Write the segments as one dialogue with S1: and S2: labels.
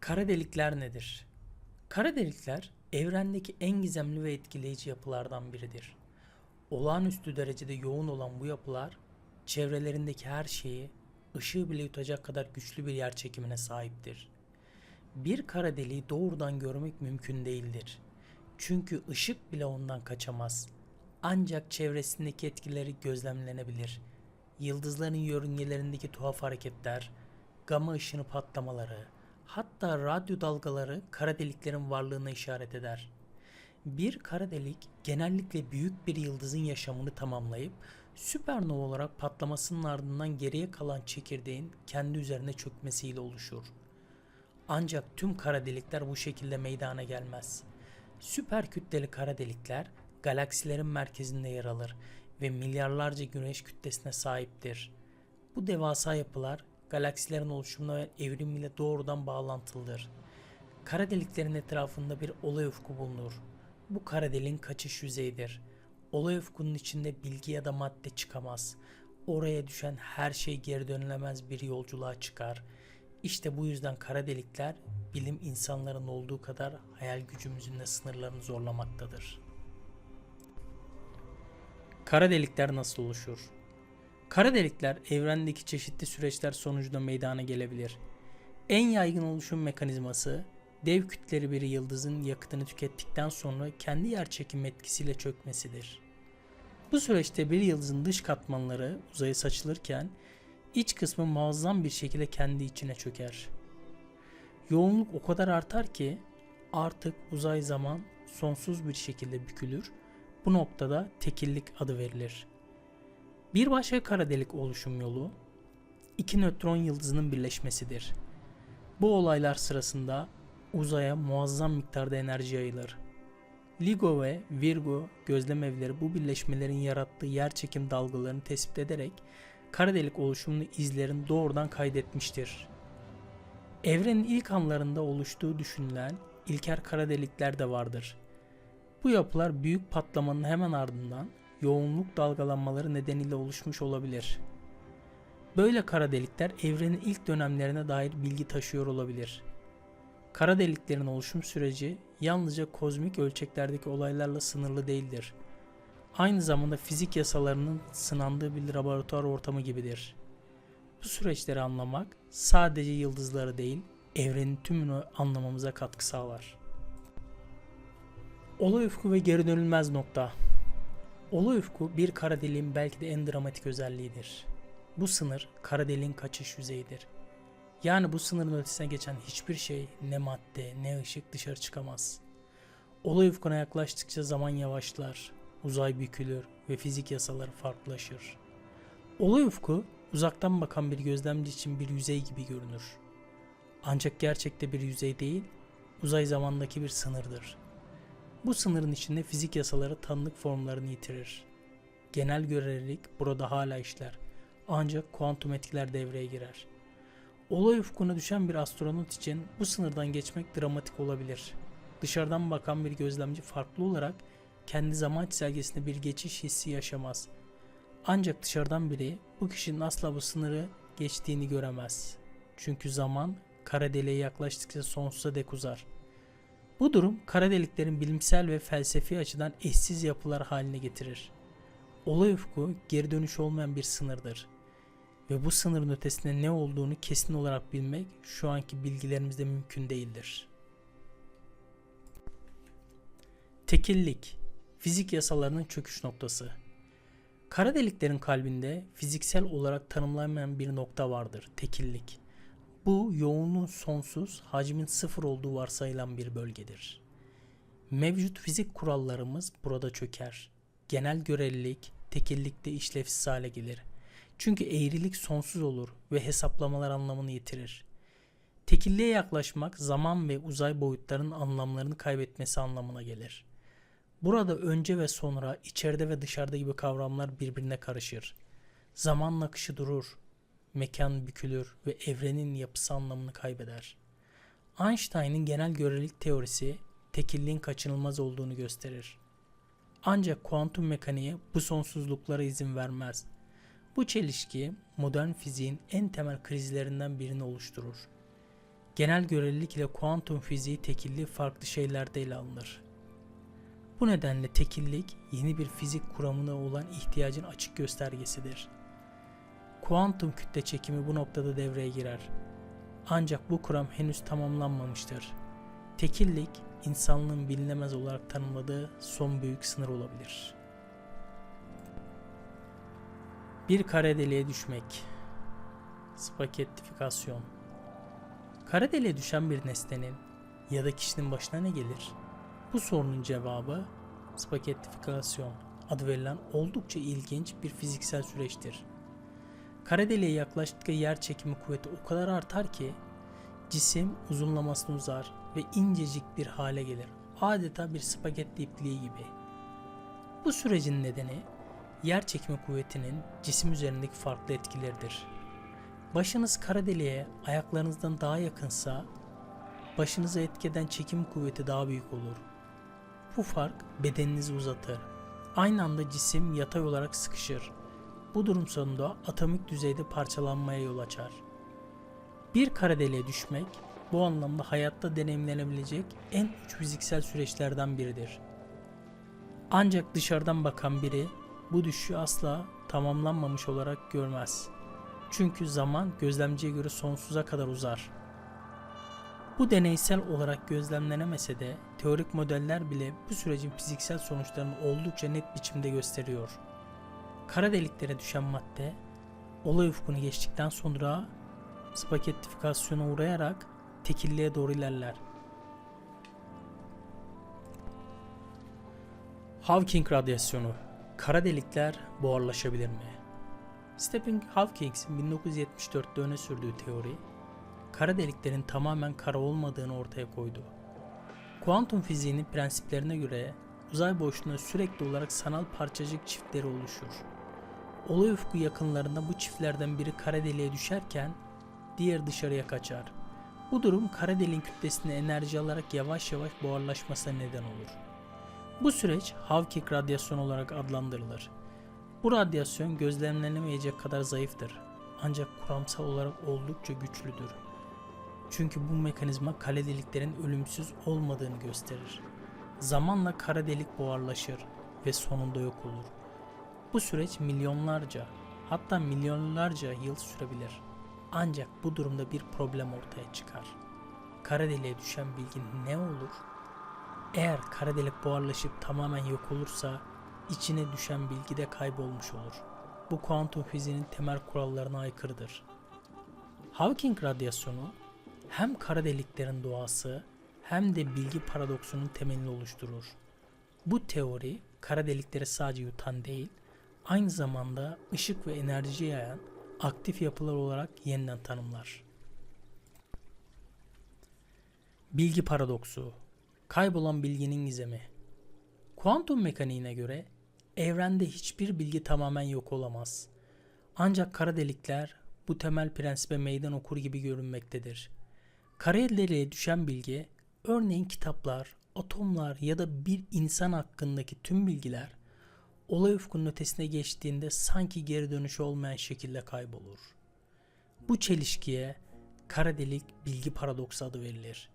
S1: Kara delikler nedir? Kara delikler evrendeki en gizemli ve etkileyici yapılardan biridir. Olağanüstü derecede yoğun olan bu yapılar çevrelerindeki her şeyi ışığı bile yutacak kadar güçlü bir yer çekimine sahiptir. Bir kara deliği doğrudan görmek mümkün değildir. Çünkü ışık bile ondan kaçamaz. Ancak çevresindeki etkileri gözlemlenebilir. Yıldızların yörüngelerindeki tuhaf hareketler, gama ışını patlamaları, hatta radyo dalgaları kara deliklerin varlığına işaret eder. Bir kara delik genellikle büyük bir yıldızın yaşamını tamamlayıp süpernova olarak patlamasının ardından geriye kalan çekirdeğin kendi üzerine çökmesiyle oluşur. Ancak tüm kara delikler bu şekilde meydana gelmez. Süper kütleli kara delikler galaksilerin merkezinde yer alır ve milyarlarca güneş kütlesine sahiptir. Bu devasa yapılar galaksilerin oluşumuna ve evrimiyle doğrudan bağlantılıdır. Kara deliklerin etrafında bir olay ufku bulunur. Bu kara deliğin kaçış yüzeyidir. Olay ufkunun içinde bilgi ya da madde çıkamaz. Oraya düşen her şey geri dönülemez bir yolculuğa çıkar. İşte bu yüzden kara delikler bilim insanların olduğu kadar hayal gücümüzün de sınırlarını zorlamaktadır. Kara delikler nasıl oluşur? Kara delikler evrendeki çeşitli süreçler sonucunda meydana gelebilir. En yaygın oluşum mekanizması dev kütleri bir yıldızın yakıtını tükettikten sonra kendi yerçekim etkisiyle çökmesidir. Bu süreçte bir yıldızın dış katmanları uzaya saçılırken iç kısmı muazzam bir şekilde kendi içine çöker. Yoğunluk o kadar artar ki artık uzay zaman sonsuz bir şekilde bükülür. Bu noktada tekillik adı verilir. Bir başka kara delik oluşum yolu iki nötron yıldızının birleşmesidir. Bu olaylar sırasında uzaya muazzam miktarda enerji yayılır. LIGO ve Virgo gözlem evleri bu birleşmelerin yarattığı yerçekim dalgalarını tespit ederek kara delik oluşumunu izlerini doğrudan kaydetmiştir. Evrenin ilk anlarında oluştuğu düşünülen ilker kara delikler de vardır. Bu yapılar büyük patlamanın hemen ardından yoğunluk dalgalanmaları nedeniyle oluşmuş olabilir. Böyle kara delikler evrenin ilk dönemlerine dair bilgi taşıyor olabilir. Kara deliklerin oluşum süreci yalnızca kozmik ölçeklerdeki olaylarla sınırlı değildir. Aynı zamanda fizik yasalarının sınandığı bir laboratuvar ortamı gibidir. Bu süreçleri anlamak sadece yıldızları değil, evrenin tümünü anlamamıza katkı sağlar. Olay ufku ve geri dönülmez nokta. Olay ufku bir kara deliğin belki de en dramatik özelliğidir. Bu sınır kara deliğin kaçış yüzeyidir. Yani bu sınırın ötesine geçen hiçbir şey ne madde ne ışık dışarı çıkamaz. Olay ufkuna yaklaştıkça zaman yavaşlar, uzay bükülür ve fizik yasaları farklılaşır. Olay ufku uzaktan bakan bir gözlemci için bir yüzey gibi görünür. Ancak gerçekte bir yüzey değil, uzay zamandaki bir sınırdır. Bu sınırın içinde fizik yasaları tanıdık formlarını yitirir. Genel görelilik burada hala işler. Ancak kuantum etkiler devreye girer. Olay ufkuna düşen bir astronot için bu sınırdan geçmek dramatik olabilir. Dışarıdan bakan bir gözlemci farklı olarak kendi zaman çizelgesinde bir geçiş hissi yaşamaz. Ancak dışarıdan biri bu kişinin asla bu sınırı geçtiğini göremez. Çünkü zaman kara deliğe yaklaştıkça sonsuza dek uzar. Bu durum kara deliklerin bilimsel ve felsefi açıdan eşsiz yapılar haline getirir. Olay ufku geri dönüş olmayan bir sınırdır. Ve bu sınırın ötesinde ne olduğunu kesin olarak bilmek şu anki bilgilerimizde mümkün değildir. Tekillik, fizik yasalarının çöküş noktası. Kara deliklerin kalbinde fiziksel olarak tanımlanmayan bir nokta vardır, tekillik. Bu yoğunluğun sonsuz, hacmin sıfır olduğu varsayılan bir bölgedir. Mevcut fizik kurallarımız burada çöker. Genel görelilik, tekillikte işlevsiz hale gelir. Çünkü eğrilik sonsuz olur ve hesaplamalar anlamını yitirir. Tekilliğe yaklaşmak zaman ve uzay boyutlarının anlamlarını kaybetmesi anlamına gelir. Burada önce ve sonra, içeride ve dışarıda gibi kavramlar birbirine karışır. Zaman akışı durur, mekan bükülür ve evrenin yapısı anlamını kaybeder. Einstein'ın genel görelilik teorisi tekilliğin kaçınılmaz olduğunu gösterir. Ancak kuantum mekaniği bu sonsuzluklara izin vermez. Bu çelişki modern fiziğin en temel krizlerinden birini oluşturur. Genel görelilik ile kuantum fiziği tekilliği farklı şeylerde ele alınır. Bu nedenle tekillik yeni bir fizik kuramına olan ihtiyacın açık göstergesidir. Kuantum kütle çekimi bu noktada devreye girer. Ancak bu kuram henüz tamamlanmamıştır. Tekillik, insanlığın bilinemez olarak tanımladığı son büyük sınır olabilir. Bir kare deliğe düşmek. Spakettifikasyon. Kara deliğe düşen bir nesnenin ya da kişinin başına ne gelir? Bu sorunun cevabı spakettifikasyon adı verilen oldukça ilginç bir fiziksel süreçtir. Kara deliğe yaklaştıkça yer çekimi kuvveti o kadar artar ki cisim uzunlamasına uzar ve incecik bir hale gelir. Adeta bir spagetti ipliği gibi. Bu sürecin nedeni yer çekimi kuvvetinin cisim üzerindeki farklı etkileridir. Başınız kara deliğe ayaklarınızdan daha yakınsa başınıza etkeden çekim kuvveti daha büyük olur. Bu fark bedeninizi uzatır. Aynı anda cisim yatay olarak sıkışır. Bu durum sonunda atomik düzeyde parçalanmaya yol açar. Bir kara deliğe düşmek bu anlamda hayatta deneyimlenebilecek en uç fiziksel süreçlerden biridir. Ancak dışarıdan bakan biri bu düşüşü asla tamamlanmamış olarak görmez. Çünkü zaman gözlemciye göre sonsuza kadar uzar. Bu deneysel olarak gözlemlenemese de teorik modeller bile bu sürecin fiziksel sonuçlarını oldukça net biçimde gösteriyor. Kara deliklere düşen madde olay ufkunu geçtikten sonra spakettifikasyona uğrayarak tekilliğe doğru ilerler. Hawking radyasyonu Kara delikler buharlaşabilir mi? Stephen Hawking'in 1974'te öne sürdüğü teori, kara deliklerin tamamen kara olmadığını ortaya koydu. Kuantum fiziğinin prensiplerine göre uzay boşluğunda sürekli olarak sanal parçacık çiftleri oluşur. Olay ufku yakınlarında bu çiftlerden biri kara deliğe düşerken diğer dışarıya kaçar. Bu durum kara deliğin kütlesine enerji alarak yavaş yavaş buharlaşmasına neden olur. Bu süreç Hawking radyasyonu olarak adlandırılır. Bu radyasyon gözlemlenemeyecek kadar zayıftır. Ancak kuramsal olarak oldukça güçlüdür. Çünkü bu mekanizma kara deliklerin ölümsüz olmadığını gösterir. Zamanla kara delik buharlaşır ve sonunda yok olur. Bu süreç milyonlarca hatta milyonlarca yıl sürebilir. Ancak bu durumda bir problem ortaya çıkar. Kara deliğe düşen bilgi ne olur? Eğer kara delik buharlaşıp tamamen yok olursa içine düşen bilgi de kaybolmuş olur. Bu kuantum fiziğinin temel kurallarına aykırıdır. Hawking radyasyonu hem kara deliklerin doğası hem de bilgi paradoksunun temelini oluşturur. Bu teori kara delikleri sadece yutan değil, aynı zamanda ışık ve enerji yayan aktif yapılar olarak yeniden tanımlar. Bilgi paradoksu Kaybolan bilginin gizemi Kuantum mekaniğine göre evrende hiçbir bilgi tamamen yok olamaz. Ancak kara delikler bu temel prensibe meydan okur gibi görünmektedir. Kara deliğe düşen bilgi, örneğin kitaplar, atomlar ya da bir insan hakkındaki tüm bilgiler olay ufkunun ötesine geçtiğinde sanki geri dönüşü olmayan şekilde kaybolur. Bu çelişkiye kara delik bilgi paradoksu adı verilir.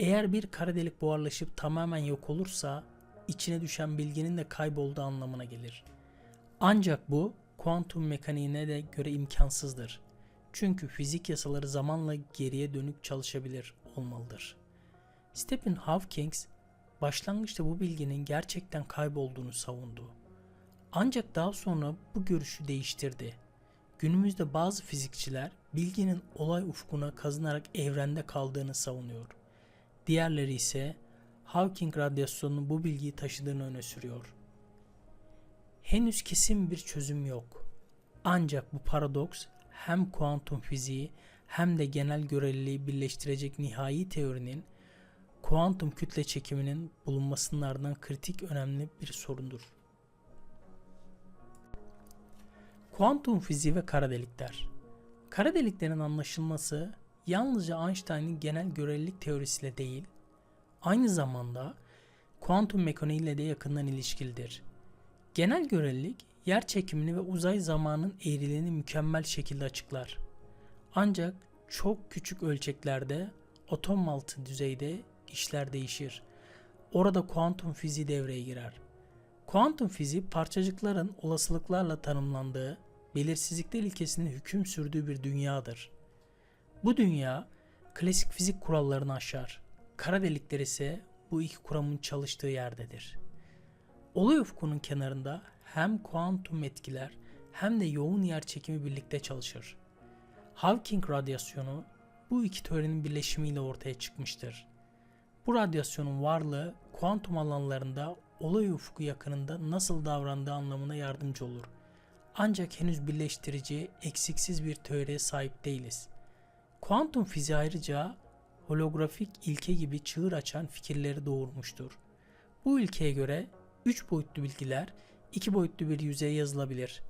S1: Eğer bir kara delik buharlaşıp tamamen yok olursa içine düşen bilginin de kaybolduğu anlamına gelir. Ancak bu kuantum mekaniğine de göre imkansızdır. Çünkü fizik yasaları zamanla geriye dönük çalışabilir olmalıdır. Stephen Hawking başlangıçta bu bilginin gerçekten kaybolduğunu savundu. Ancak daha sonra bu görüşü değiştirdi. Günümüzde bazı fizikçiler bilginin olay ufkuna kazınarak evrende kaldığını savunuyor. Diğerleri ise Hawking radyasyonunun bu bilgiyi taşıdığını öne sürüyor. Henüz kesin bir çözüm yok. Ancak bu paradoks hem kuantum fiziği hem de genel göreliliği birleştirecek nihai teorinin kuantum kütle çekiminin bulunmasının ardından kritik önemli bir sorundur. Kuantum fiziği ve kara delikler. Kara deliklerin anlaşılması yalnızca Einstein'ın genel görelilik teorisiyle değil, aynı zamanda kuantum mekaniğiyle de yakından ilişkilidir. Genel görelilik yer çekimini ve uzay zamanın eğriliğini mükemmel şekilde açıklar. Ancak çok küçük ölçeklerde atom altı düzeyde işler değişir. Orada kuantum fiziği devreye girer. Kuantum fiziği parçacıkların olasılıklarla tanımlandığı, belirsizlikler ilkesinin hüküm sürdüğü bir dünyadır. Bu dünya klasik fizik kurallarını aşar. Kara delikler ise bu iki kuramın çalıştığı yerdedir. Olay ufkunun kenarında hem kuantum etkiler hem de yoğun yer çekimi birlikte çalışır. Hawking radyasyonu bu iki teorinin birleşimiyle ortaya çıkmıştır. Bu radyasyonun varlığı kuantum alanlarında olay ufku yakınında nasıl davrandığı anlamına yardımcı olur. Ancak henüz birleştirici, eksiksiz bir teoriye sahip değiliz. Kuantum fiziği ayrıca holografik ilke gibi çığır açan fikirleri doğurmuştur. Bu ilkeye göre 3 boyutlu bilgiler 2 boyutlu bir yüzeye yazılabilir.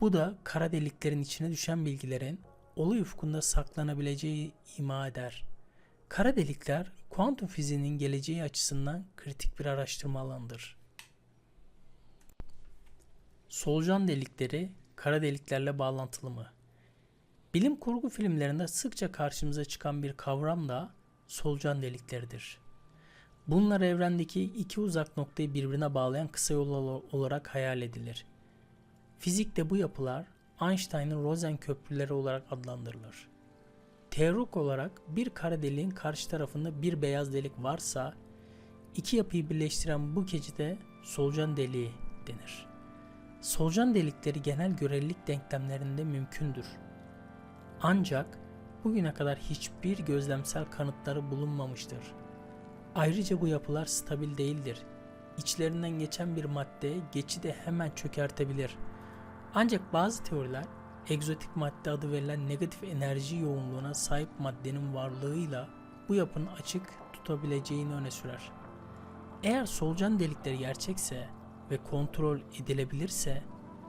S1: Bu da kara deliklerin içine düşen bilgilerin olay ufkunda saklanabileceği ima eder. Kara delikler kuantum fiziğinin geleceği açısından kritik bir araştırma alanıdır. Solucan delikleri kara deliklerle bağlantılı mı? Bilim kurgu filmlerinde sıkça karşımıza çıkan bir kavram da solucan delikleridir. Bunlar evrendeki iki uzak noktayı birbirine bağlayan kısa yol olarak hayal edilir. Fizikte bu yapılar Einstein'ın Rosen köprüleri olarak adlandırılır. Teorik olarak bir kara deliğin karşı tarafında bir beyaz delik varsa iki yapıyı birleştiren bu keçide solucan deliği denir. Solucan delikleri genel görelilik denklemlerinde mümkündür. Ancak bugüne kadar hiçbir gözlemsel kanıtları bulunmamıştır. Ayrıca bu yapılar stabil değildir. İçlerinden geçen bir madde geçidi hemen çökertebilir. Ancak bazı teoriler egzotik madde adı verilen negatif enerji yoğunluğuna sahip maddenin varlığıyla bu yapının açık tutabileceğini öne sürer. Eğer solucan delikleri gerçekse ve kontrol edilebilirse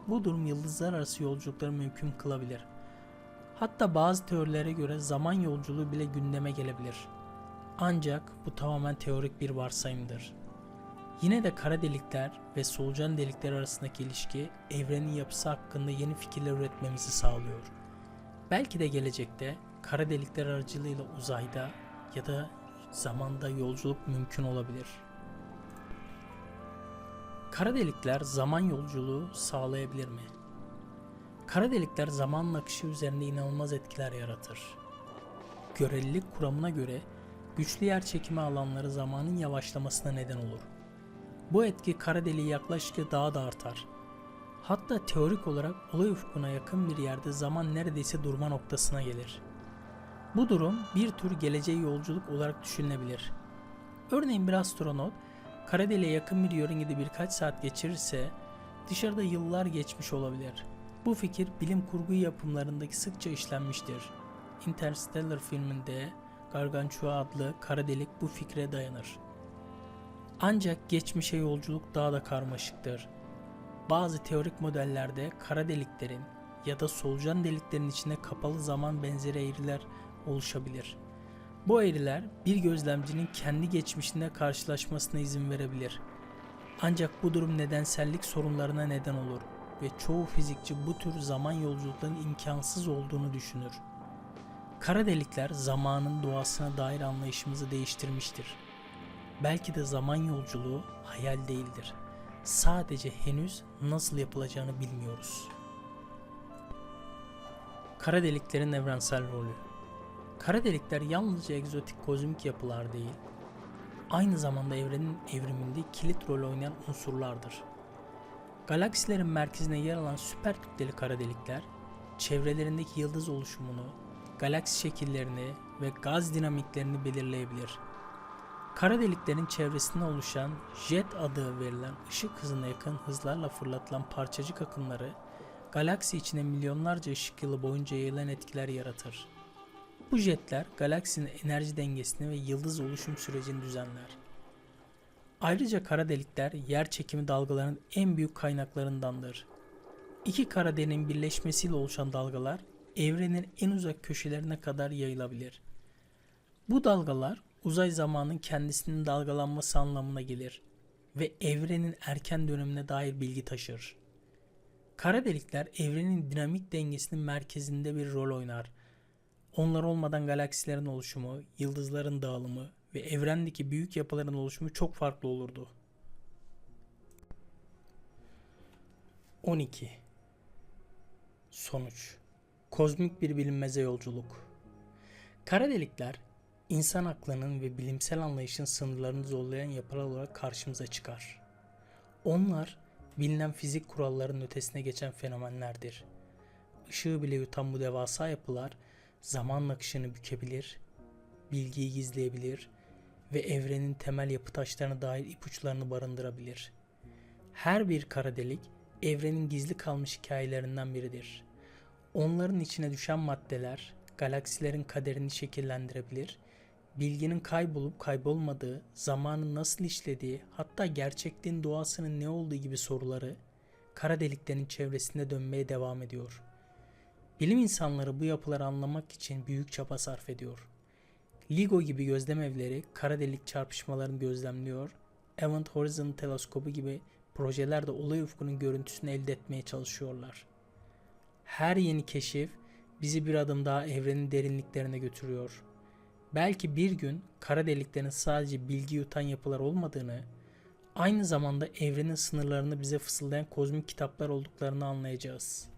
S1: bu durum yıldızlar arası yolculukları mümkün kılabilir. Hatta bazı teorilere göre zaman yolculuğu bile gündeme gelebilir. Ancak bu tamamen teorik bir varsayımdır. Yine de kara delikler ve solucan delikler arasındaki ilişki evrenin yapısı hakkında yeni fikirler üretmemizi sağlıyor. Belki de gelecekte kara delikler aracılığıyla uzayda ya da zamanda yolculuk mümkün olabilir. Kara delikler zaman yolculuğu sağlayabilir mi? Kara delikler zaman akışı üzerinde inanılmaz etkiler yaratır. Görelilik kuramına göre güçlü yer çekimi alanları zamanın yavaşlamasına neden olur. Bu etki kara deliğe yaklaştıkça daha da artar. Hatta teorik olarak olay ufkuna yakın bir yerde zaman neredeyse durma noktasına gelir. Bu durum bir tür geleceğe yolculuk olarak düşünülebilir. Örneğin bir astronot kara deliğe yakın bir yörüngede birkaç saat geçirirse dışarıda yıllar geçmiş olabilir. Bu fikir bilim kurgu yapımlarındaki sıkça işlenmiştir. Interstellar filminde Gargantua adlı kara delik bu fikre dayanır. Ancak geçmişe yolculuk daha da karmaşıktır. Bazı teorik modellerde kara deliklerin ya da solucan deliklerin içinde kapalı zaman benzeri eğriler oluşabilir. Bu eğriler bir gözlemcinin kendi geçmişinde karşılaşmasına izin verebilir. Ancak bu durum nedensellik sorunlarına neden olur ve çoğu fizikçi bu tür zaman yolculuklarının imkansız olduğunu düşünür. Kara delikler zamanın doğasına dair anlayışımızı değiştirmiştir. Belki de zaman yolculuğu hayal değildir. Sadece henüz nasıl yapılacağını bilmiyoruz. Kara deliklerin evrensel rolü Kara delikler yalnızca egzotik kozmik yapılar değil, aynı zamanda evrenin evriminde kilit rol oynayan unsurlardır. Galaksilerin merkezine yer alan süper kütleli kara delikler, çevrelerindeki yıldız oluşumunu, galaksi şekillerini ve gaz dinamiklerini belirleyebilir. Kara deliklerin çevresinde oluşan jet adı verilen ışık hızına yakın hızlarla fırlatılan parçacık akımları galaksi içine milyonlarca ışık yılı boyunca yayılan etkiler yaratır. Bu jetler galaksinin enerji dengesini ve yıldız oluşum sürecini düzenler. Ayrıca kara delikler yer çekimi dalgalarının en büyük kaynaklarındandır. İki kara deliğin birleşmesiyle oluşan dalgalar evrenin en uzak köşelerine kadar yayılabilir. Bu dalgalar uzay zamanın kendisinin dalgalanması anlamına gelir ve evrenin erken dönemine dair bilgi taşır. Kara delikler evrenin dinamik dengesinin merkezinde bir rol oynar. Onlar olmadan galaksilerin oluşumu, yıldızların dağılımı ve evrendeki büyük yapıların oluşumu çok farklı olurdu. 12. Sonuç Kozmik bir bilinmeze yolculuk Kara delikler, insan aklının ve bilimsel anlayışın sınırlarını zorlayan yapılar olarak karşımıza çıkar. Onlar, bilinen fizik kurallarının ötesine geçen fenomenlerdir. Işığı bile yutan bu devasa yapılar, zaman akışını bükebilir, bilgiyi gizleyebilir ve evrenin temel yapı taşlarına dair ipuçlarını barındırabilir. Her bir kara delik, evrenin gizli kalmış hikayelerinden biridir. Onların içine düşen maddeler galaksilerin kaderini şekillendirebilir, bilginin kaybolup kaybolmadığı, zamanın nasıl işlediği, hatta gerçekliğin doğasının ne olduğu gibi soruları kara deliklerin çevresinde dönmeye devam ediyor. Bilim insanları bu yapıları anlamak için büyük çaba sarf ediyor. LIGO gibi gözlem evleri kara delik çarpışmalarını gözlemliyor. Event Horizon teleskobu gibi projelerde olay ufkunun görüntüsünü elde etmeye çalışıyorlar. Her yeni keşif bizi bir adım daha evrenin derinliklerine götürüyor. Belki bir gün kara deliklerin sadece bilgi yutan yapılar olmadığını, aynı zamanda evrenin sınırlarını bize fısıldayan kozmik kitaplar olduklarını anlayacağız.''